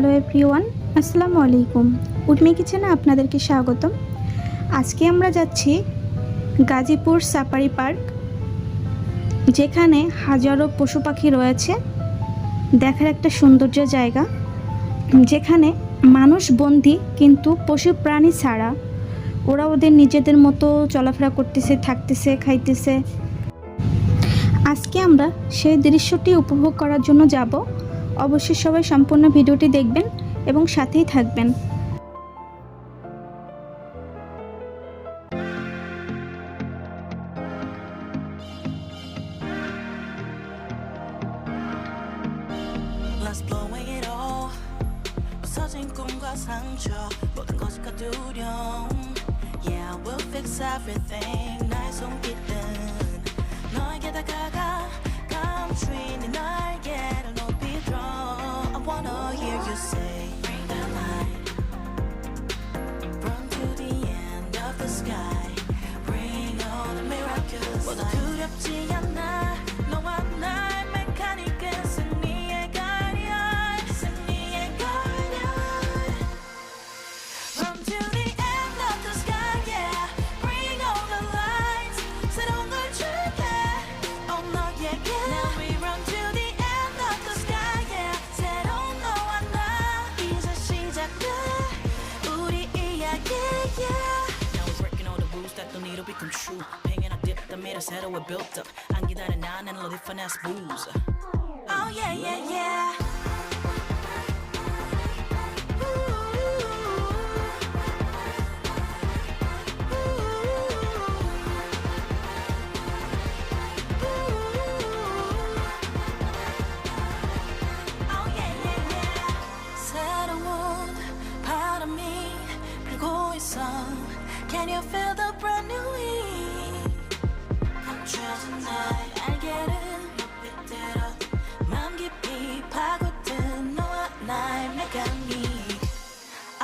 Hello everyone, আসসালামু আলাইকুম। উর্মি কিচেনে আপনাদেরকে স্বাগতম। আজকে আমরা যাচ্ছি গাজীপুর সাফারি পার্ক, যেখানে হাজারো পশু পাখি রয়েছে। দেখার একটা সৌন্দর্য জায়গা, যেখানে মানুষ বন্দি কিন্তু পশু প্রাণী ছাড়া। ওরা ওদের নিজেদের মতো চলাফেরা করতেছে, থাকতেছে, খাইতেছে। আজকে আমরা সেই দৃশ্যটি উপভোগ করার জন্য যাব। অবশ্যই সবাই সম্পূর্ণ ভিডিওটি দেখবেন এবং সাথেই থাকবেন Let's blow away it all 부서진 꿈과 상처 모든 것이 두려움 Yeah, we'll fix everything 나의 손길은 너에게 다가가 감추인 네 날 모두 두렵지 않아 ass booze.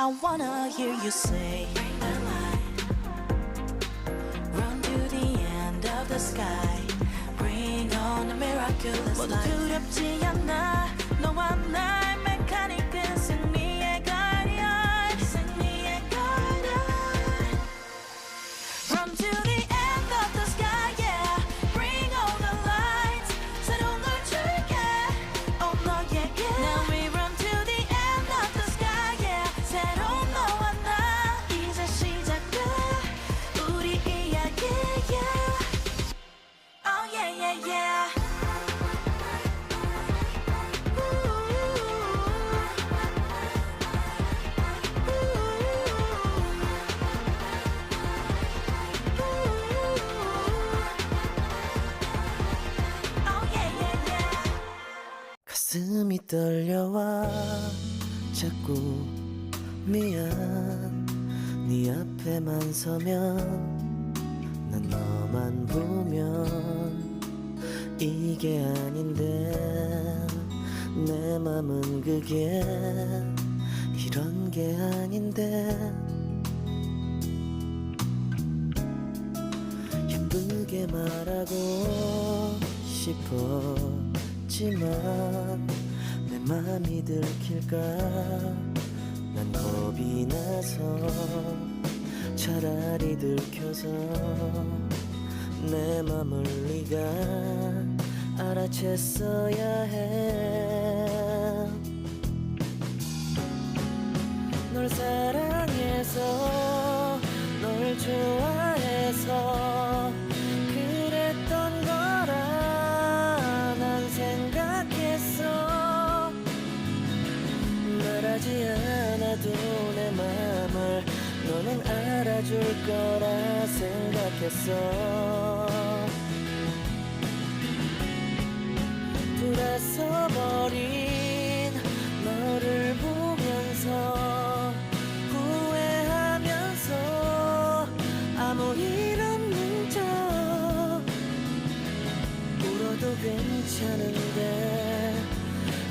I wanna hear you say Bring the light Run to the end of the sky Bring on the miraculous 모두 두렵지 않아 너와 나 가슴이 떨려와 자꾸 미안. 네 앞에만 서면 난 너만 보면 이게 아닌데 내 맘은 그게 이런 게 아닌데. 예쁘게 말하고 싶었지만 내 맘이 들킬까? 난 겁이 나서 차라리 들켜서 내 맘을 네가 알아챘어야 해. 널 사랑해서 널 좋아해서 그랬던 거라 난 생각했어. 말하지 않아도 내 맘을 너는 알아줄 거라 생각했어 괜찮은데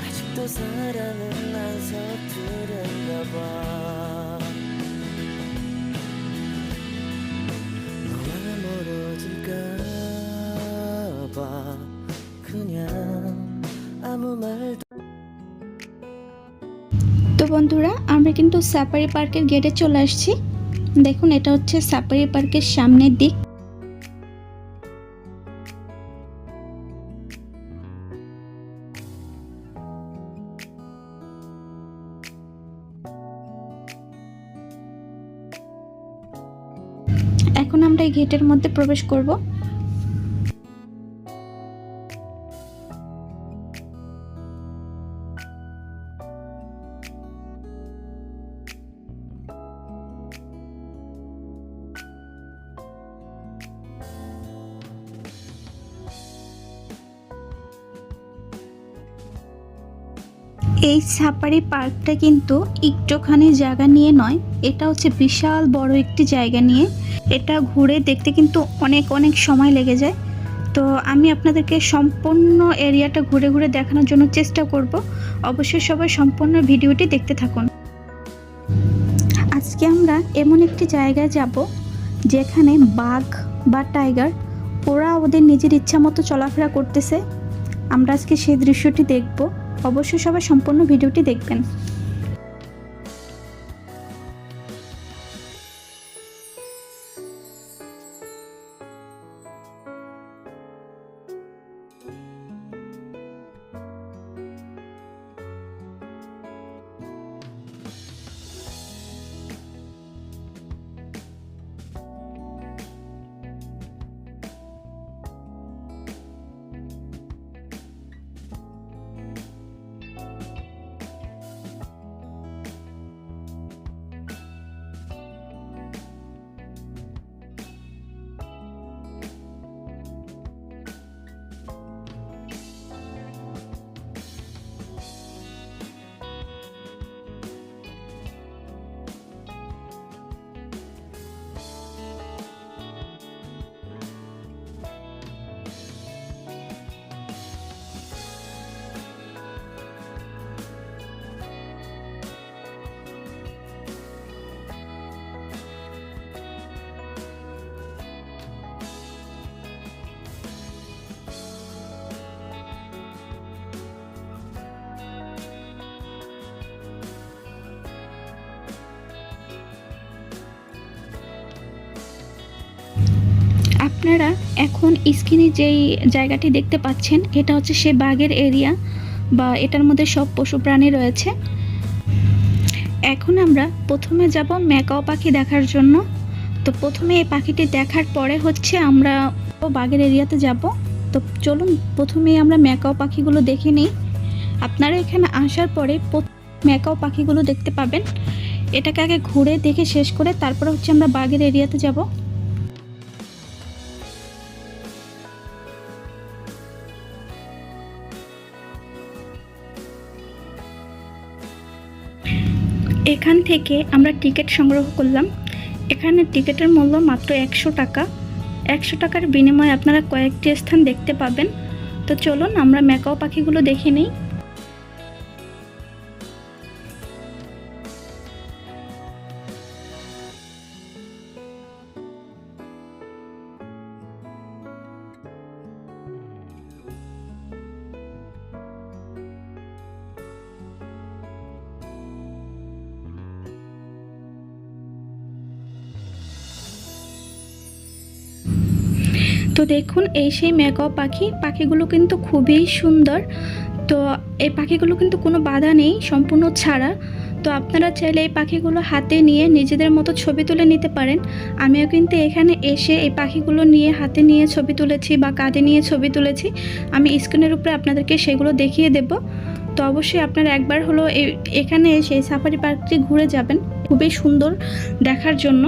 아직도 사랑은 안 서투른가 봐 너와 멀어질까 봐 그냥 아무 말도 বন্ধুরা আমরা কিন্তু সাফারি পার্কের গেটে চলে আসছি দেখুন এটা হচ্ছে সাফারি পার্কের সামনের দিক এখন আমরা এই গেটের মধ্যে প্রবেশ করব। সাফারি পার্কটা কিন্তু একটুখানি জায়গা নিয়ে নয়, এটা হচ্ছে বিশাল বড় একটি জায়গা নিয়ে। এটা ঘুরে দেখতে কিন্তু অনেক অনেক সময় লেগে যায়। তো আমি আপনাদেরকে সম্পূর্ণ এরিয়াটা ঘুরে ঘুরে দেখানোর জন্য চেষ্টা করব। অবশ্যই সবাই সম্পূর্ণ ভিডিওটি দেখতে থাকুন। আজকে আমরা এমন একটি জায়গায় যাব যেখানে বাঘ বা টাইগার ওরা ওদের নিজের ইচ্ছা মতো চলাফেরা করতেছে। আমরা আজকে সেই দৃশ্যটি দেখব। অবশ্যই সবাই সম্পূর্ণ ভিডিওটি দেখবেন। আপনারা এখন স্ক্রিনে যেই জায়গাটি দেখতে পাচ্ছেন, এটা হচ্ছে সে বাঘের এরিয়া বা এটার মধ্যে সব পশু প্রাণী রয়েছে। এখন আমরা প্রথমে যাব ম্যাকাও পাখি দেখার জন্য। তো প্রথমে এই পাখিটি দেখার পরে হচ্ছে আমরা বাঘের এরিয়াতে যাব। তো চলুন, প্রথমেই আমরা ম্যাকাও পাখিগুলো দেখে নিই। আপনারা এখানে আসার পরে ম্যাকাও পাখিগুলো দেখতে পাবেন। এটাকে আগে ঘুরে দেখে শেষ করে তারপরে হচ্ছে আমরা বাঘের এরিয়াতে যাব। এখান থেকে আমরা টিকিট সংগ্রহ করলাম। এখানে টিকিটের মূল্য মাত্র একশো টাকা। একশো টাকার বিনিময়ে আপনারা কয়েকটি স্থান দেখতে পাবেন। তো চলুন আমরা ম্যাকাও পাখিগুলো দেখে নিই। তো দেখুন, এই সেই ম্যাকাও পাখি, পাখিগুলো কিন্তু খুবই সুন্দর। তো এই পাখিগুলো কিন্তু কোনো বাধা নেই, সম্পূর্ণ ছাড়া। তো আপনারা চাইলে এই পাখিগুলো হাতে নিয়ে নিজেদের মতো ছবি তুলে নিতে পারেন। আমিও কিন্তু এখানে এসে এই পাখিগুলো নিয়ে হাতে নিয়ে ছবি তুলেছি বা কাঁধে নিয়ে ছবি তুলেছি। আমি স্ক্রিনের উপরে আপনাদেরকে সেগুলো দেখিয়ে দেব। তো অবশ্যই আপনারা একবার হলো এখানে এসে সাফারি পার্কটি ঘুরে যাবেন। খুবই সুন্দর দেখার জন্য।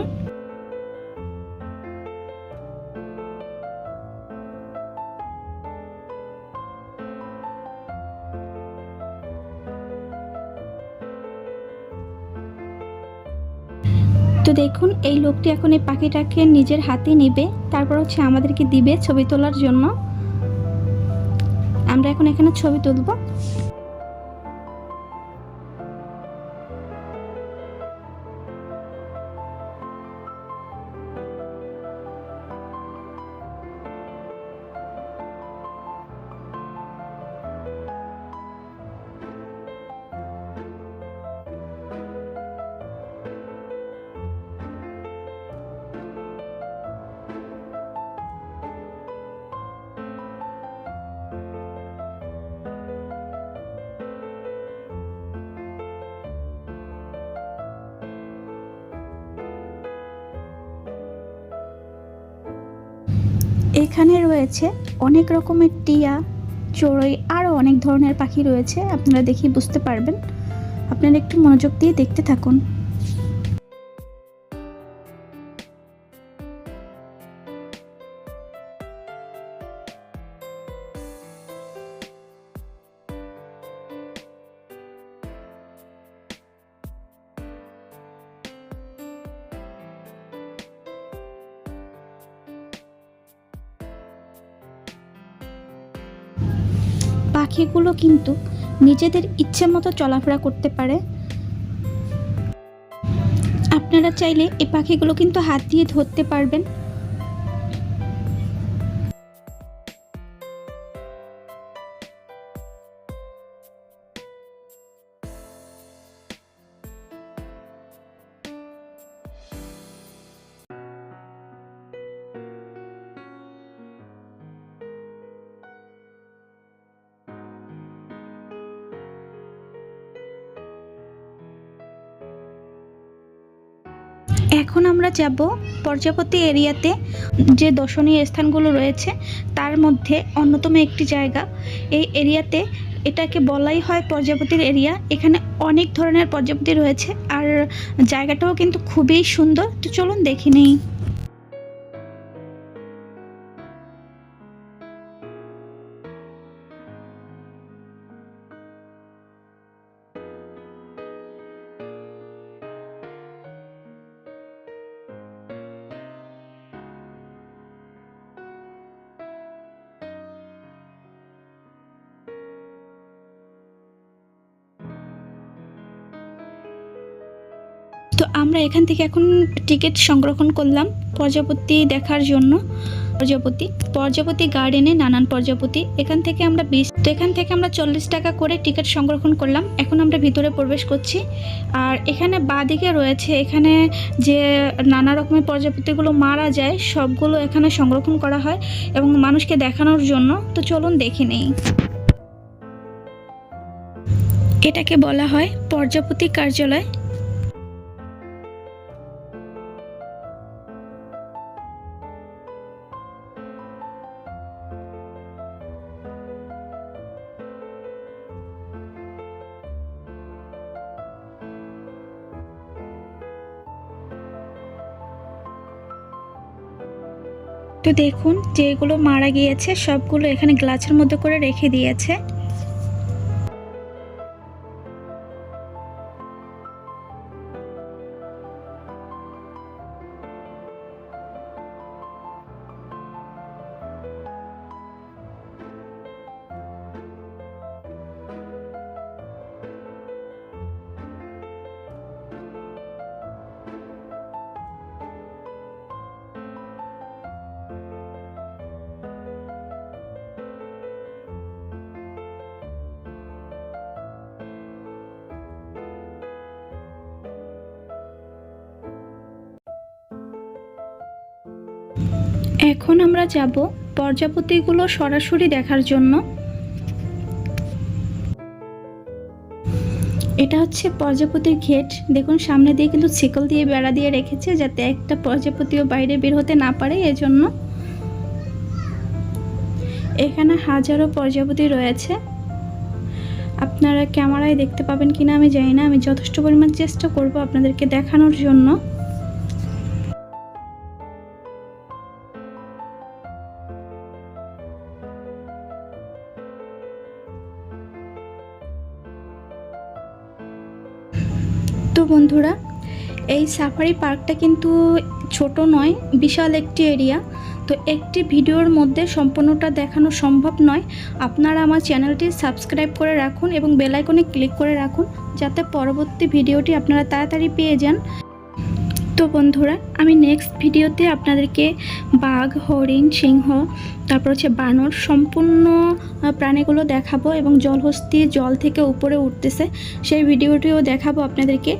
দেখুন, এই লোকটি এখন এই পাখিটাকে নিজের হাতে নেবে, তারপর হচ্ছে আমাদেরকে দিবে ছবি তোলার জন্য। আমরা এখন এখানে ছবি তুলব। এখানে রয়েছে অনেক রকমের টিয়া, চড়ই, আরও অনেক ধরনের পাখি রয়েছে। আপনারা দেখি বুঝতে পারবেন। আপনারা একটু মনোযোগ দিয়ে দেখতে থাকুন। পাখিগুলো কিন্তু নিজেদের ইচ্ছে মতো চলাফেরা করতে পারে। আপনারা চাইলে এই পাখিগুলো কিন্তু হাত দিয়ে ধরতে পারবেন। এখন আমরা যাব প্রজাপতি এরিয়াতে যে দর্শনীয় স্থানগুলো রয়েছে, তার মধ্যে অন্যতম একটি জায়গা। এই এরিয়াতে এটাকে বলাই হয় প্রজাপতির এরিয়া। এখানে অনেক ধরনের প্রজাপতি রয়েছে, আর জায়গাটাও কিন্তু খুবই সুন্দর। তো চলুন দেখে নেই। এখান থেকে এখন টিকিট সংরক্ষণ করলাম প্রজাপতি দেখার জন্য। প্রজাপতি প্রজাপতি গার্ডেনে নানান প্রজাপতি। এখান থেকে আমরা বিশ তো এখান থেকে আমরা চল্লিশ টাকা করে টিকিট সংরক্ষণ করলাম। এখন আমরা ভিতরে প্রবেশ করছি। আর এখানে বাঁদিকে রয়েছে, এখানে যে নানা রকমের প্রজাপতিগুলো মারা যায়, সবগুলো এখানে সংরক্ষণ করা হয় এবং মানুষকে দেখানোর জন্য। তো চলুন দেখে নেই। এটাকে বলা হয় প্রজাপতি কার্যালয়। তো দেখুন যেগুলো মারা গিয়েছে সবগুলো এখানে গ্লাসের মধ্যে করে রেখে দিয়েছে। এখন আমরা যাব প্রজাপতিগুলো সরাসরি দেখার জন্য। এটা হচ্ছে প্রজাপতির ঘেট দেখুন, সামনে দিয়ে কিন্তু শিকল দিয়ে বেড়া দিয়ে রেখেছে যাতে একটা প্রজাপতিও বাইরে বের হতে না পারে এজন্য। এখানে হাজারো প্রজাপতি রয়েছে। আপনারা ক্যামেরায় দেখতে পাবেন কিনা আমি জানি না। আমি যথেষ্ট পরিমাণ চেষ্টা করব আপনাদেরকে দেখানোর জন্য। তো বন্ধুরা, এই সাফারি পার্কটা কিন্তু ছোট নয়, বিশাল একটি এরিয়া তো একটি ভিডিওর মধ্যে সম্পূর্ণটা দেখানো সম্ভব নয়। আপনারা আমার চ্যানেলটি সাবস্ক্রাইব করে রাখুন এবং বেলাইকনে ক্লিক করে রাখুন, যাতে পরবর্তী ভিডিওটি আপনারা তাড়াতাড়ি পেয়ে যান। বন্ধুরা, আমি নেক্সট ভিডিওতে আপনাদেরকে বাঘ, হরিণ, সিংহ, তারপর হচ্ছে বানর সম্পূর্ণ প্রাণীগুলো দেখাবো এবং জলহস্তি জল থেকে উপরে উঠতেছে, সেই ভিডিওটিও দেখাবো আপনাদেরকে।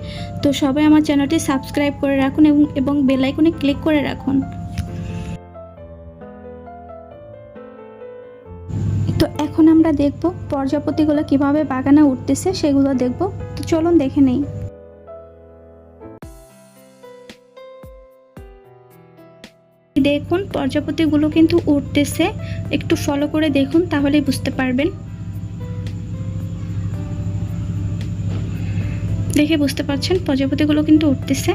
তো সবাই আমার চ্যানেলটি সাবস্ক্রাইব করে রাখুন এবং এবং বেল আইকনে ক্লিক করে রাখুন। তো এখন আমরা দেখব প্রজাপতিগুলো কীভাবে বাগানে উঠতেছে, সেগুলো দেখব। তো চলুন দেখে নেই। দেখুন, প্রজাপতিগুলো কিন্তু উঠতেছে একটু ফলো করে দেখুন, তাহলেই বুঝতে পারবেন। দেখে বুঝতে পারছেন, প্রজাপতিগুলো কিন্তু উঠতেছে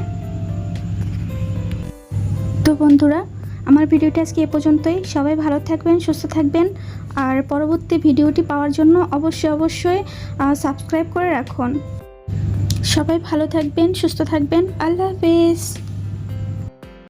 তো বন্ধুরা, আমার ভিডিওটি আজকে এ পর্যন্তই। সবাই ভালো থাকবেন, সুস্থ থাকবেন। আর পরবর্তী ভিডিওটি পাওয়ার জন্য অবশ্যই অবশ্যই সাবস্ক্রাইব করে রাখুন। সবাই ভালো থাকবেন, সুস্থ থাকবেন। আল্লাহ হাফেজ।